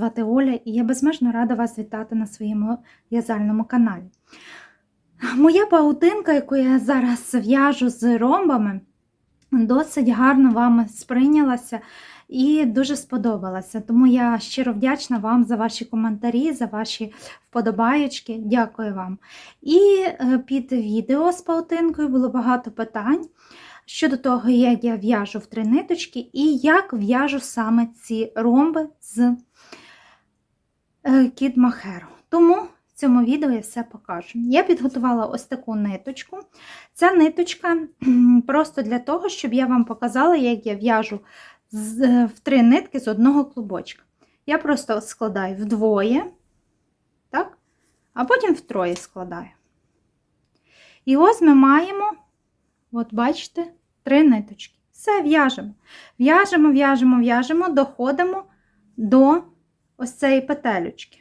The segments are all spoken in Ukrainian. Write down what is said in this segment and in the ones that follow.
звати Оля і я безмежно рада вас вітати на своєму в'язальному каналі. Моя паутинка, яку я зараз в'яжу з ромбами, досить гарно вами сприйнялася і дуже сподобалася. Тому я щиро вдячна вам за ваші коментарі, за ваші вподобаєчки. Дякую вам. І е, під відео з паутинкою було багато питань щодо того, як я в'яжу в три ниточки і як в'яжу саме ці ромби з Кід Махеру. Тому в цьому відео я все покажу. Я підготувала ось таку ниточку. Ця ниточка просто для того, щоб я вам показала, як я в'яжу в три нитки з одного клубочка. Я просто складаю вдвоє, так? а потім втроє складаю. І ось ми маємо, от бачите, три ниточки. Все, в'яжемо. В'яжемо, в'яжемо, в'яжемо, доходимо до ось цієї петелючки.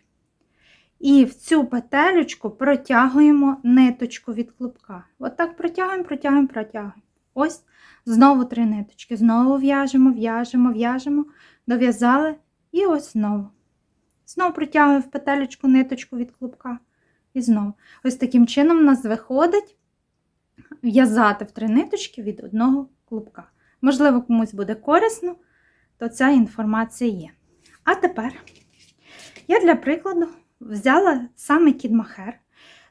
І в цю петелючку протягуємо ниточку від клубка. От так протягуємо, протягуємо, протягуємо. Ось знову три ниточки. Знову в'яжемо, в'яжемо, в'яжемо, дов'язали і ось знову. Знову протягуємо в петелечку ниточку від клубка. І знову. Ось таким чином у нас виходить в'язати в три ниточки від одного клубка. Можливо, комусь буде корисно, то ця інформація є. А тепер я для прикладу взяла саме кідмахер,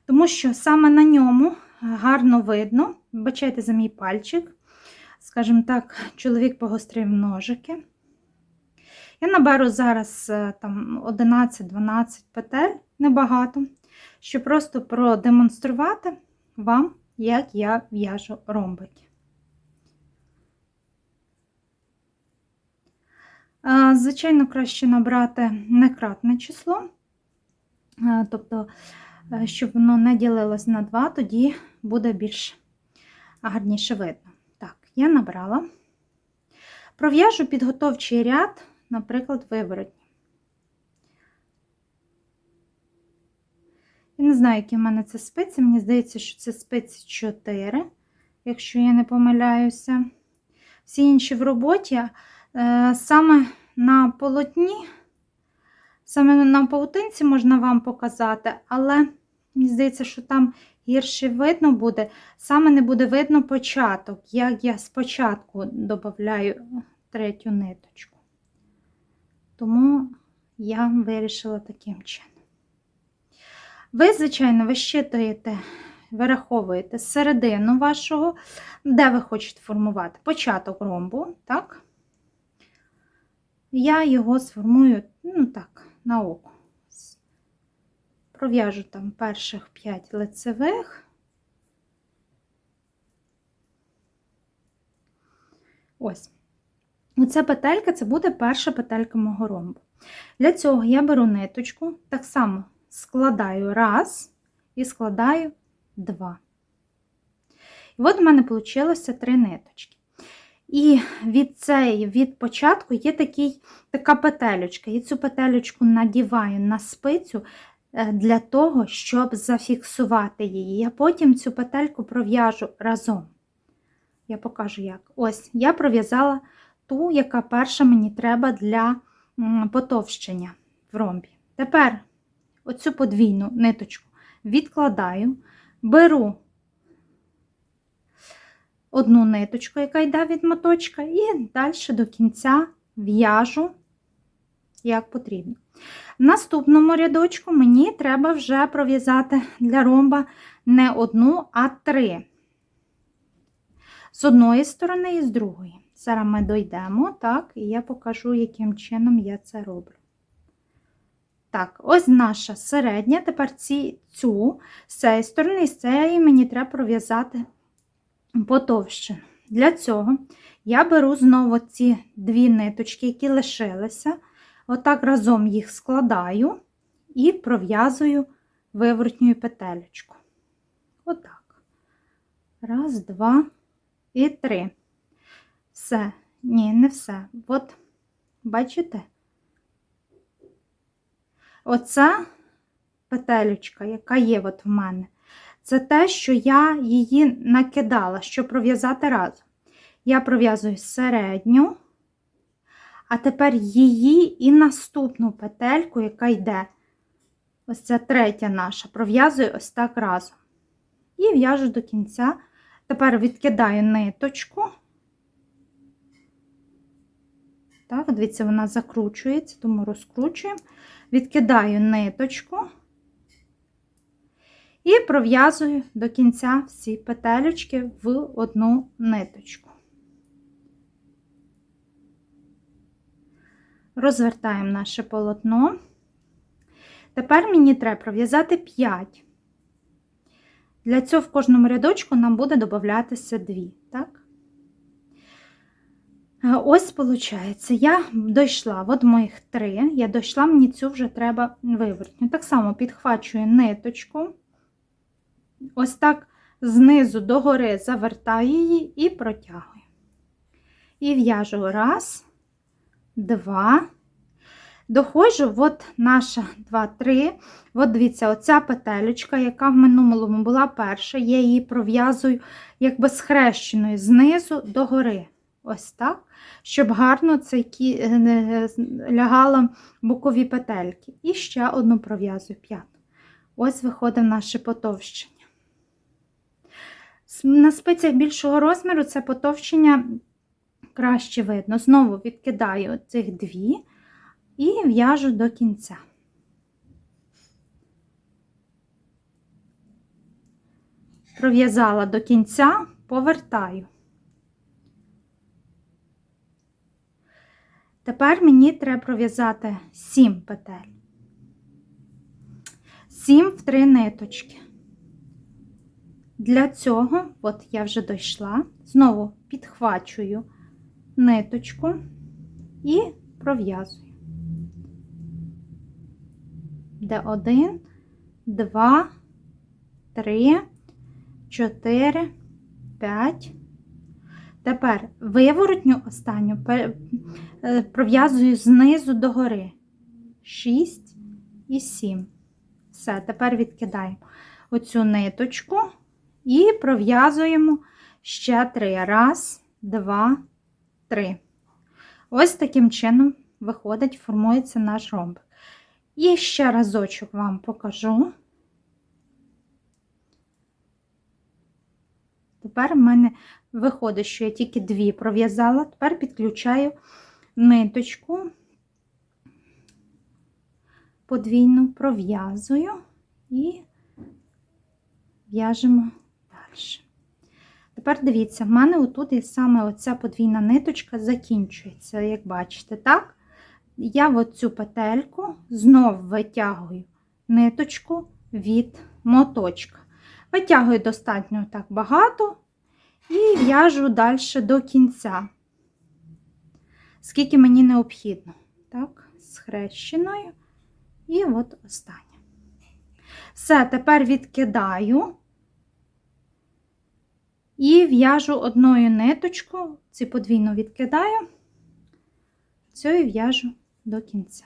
тому що саме на ньому гарно видно, бачайте за мій пальчик, скажімо так, чоловік погострив ножики. Я наберу зараз е, там 11-12 петель, небагато, щоб просто продемонструвати вам, як я в'яжу ромбики. Звичайно, краще набрати некратне число, тобто, е, щоб воно не ділилось на 2, тоді буде більш гарніше видно. Так, я набрала. Пров'яжу підготовчий ряд, наприклад, виворотні. Я не знаю, які в мене це спиці. Мені здається, що це спиці 4, якщо я не помиляюся. Всі інші в роботі. Е, саме на полотні, саме на паутинці можна вам показати, але мені здається, що там гірше видно буде, саме не буде видно початок, як я спочатку додаю третю ниточку. Тому я вирішила таким чином. Ви, звичайно, вищитуєте, вираховуєте середину вашого, де ви хочете формувати початок ромбу, так? Я його сформую, ну так, на око. Пров'яжу там перших 5 лицевих. Ось. Оця петелька це буде перша петелька мого ромбу. Для цього я беру ниточку, так само складаю раз і складаю два. І от у мене вийшло три ниточки. І від цей, від початку є такий, така петелечка. І цю петелечку надіваю на спицю е, для того, щоб зафіксувати її. Я потім цю петельку пров'яжу разом. Я покажу як. Ось, я пров'язала ту, яка перша мені треба для потовщення в ромбі. Тепер оцю подвійну ниточку відкладаю, беру одну ниточку, яка йде від моточка, і далі до кінця в'яжу, як потрібно. Наступному рядочку мені треба вже пров'язати для ромба не одну, а три. З одної сторони і з другої. Зараз ми дійдемо, так, і я покажу, яким чином я це роблю. Так, ось наша середня. Тепер ці, цю з цієї сторони, з цієї мені треба пров'язати потовще. Для цього я беру знову ці дві ниточки, які лишилися, отак разом їх складаю і пров'язую виворотню петелечку. Отак. Раз, два і три. Все. Ні, не все. От, бачите? Оця петелечка, яка є от в мене, це те, що я її накидала, щоб пров'язати разом. Я пров'язую середню, А тепер її і наступну петельку, яка йде, ось ця третя наша, пров'язую ось так разом. І в'яжу до кінця. Тепер відкидаю ниточку. Так, дивіться, вона закручується, тому розкручуємо. Відкидаю ниточку і пров'язую до кінця всі петелечки в одну ниточку. Розвертаємо наше полотно. Тепер мені треба пров'язати 5. Для цього в кожному рядочку нам буде додатися 2, так? Е, Ось, виходить, я дійшла, от моїх три, я дійшла, мені цю вже треба вивертню. Так само підхвачую ниточку, ось так знизу догори завертаю її і протягую. І в'яжу раз, два. Доходжу, от наша 2-3. От дивіться, оця петелечка, яка в минулому була перша, я її пров'язую якби схрещеною знизу до гори. Ось так, щоб гарно це лягало бокові петельки. І ще одну пров'язую п'яту. Ось виходить наше потовщення. На спицях більшого розміру це потовщення краще видно. Знову відкидаю цих дві і в'яжу до кінця. Пров'язала до кінця, повертаю. Тепер мені треба пров'язати 7 петель. 7 в 3 ниточки. Для цього, от я вже дійшла, знову підхвачую ниточку і пров'язую. Де 1, 2, 3, 4, 5. Тепер виворотню останню пров'язую знизу до гори. 6 і 7. Все, тепер відкидаємо оцю ниточку і пров'язуємо ще 3. Раз, два, три. Ось таким чином виходить, формується наш ромбик. І ще разочок вам покажу. Тепер в мене виходить, що я тільки дві пров'язала, тепер підключаю ниточку, подвійну пров'язую і в'яжемо далі. Тепер дивіться, в мене отут і саме оця подвійна ниточка закінчується, як бачите, так? Я в цю петельку знов витягую ниточку від моточка. Витягую достатньо так багато і в'яжу далі до кінця, скільки мені необхідно. Так, схрещеною. І от останнє. Все, тепер відкидаю і в'яжу одною ниточкою, ці подвійно відкидаю, цю і в'яжу до кінця.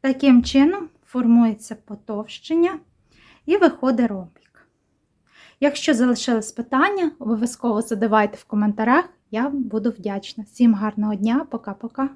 Таким чином формується потовщення і виходить ромбик. Якщо залишились питання, обов'язково задавайте в коментарях, я буду вдячна. Всім гарного дня, пока-пока!